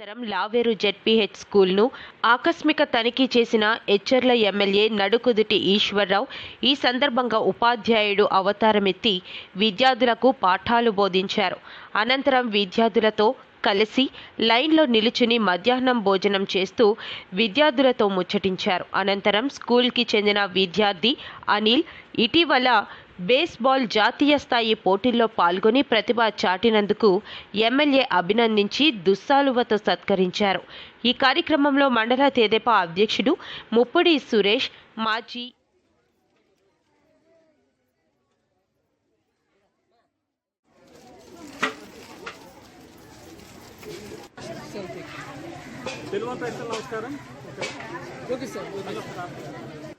అనంతరం లావేరు జెడ్పీహెచ్ స్కూల్ను ఆకస్మిక తనిఖీ చేసిన ఎచ్చెర్ల ఎమ్మెల్యే నడుకుదుటి ఈశ్వర్రావు ఈ సందర్భంగా ఉపాధ్యాయుడు అవతారమెత్తి విద్యార్థులకు పాఠాలు బోధించారు. అనంతరం విద్యార్థులతో కలిసి లైన్లో నిలుచుని మధ్యాహ్నం భోజనం చేస్తూ విద్యార్థులతో ముచ్చటించారు. అనంతరం స్కూల్కి చెందిన విద్యార్థి అనిల్ ఇటీవల బేస్బాల్ జాతీయ స్థాయి పోటీల్లో పాల్గొని ప్రతిభ చాటినందుకు ఎమ్మెల్యే అభినందించి దుస్సాలువతో సత్కరించారు. ఈ కార్యక్రమంలో మండల తెదేపా అధ్యక్షుడు ముప్పుడి సురేష్ మాజీ నమస్కారం. Okay sir. ఓకే.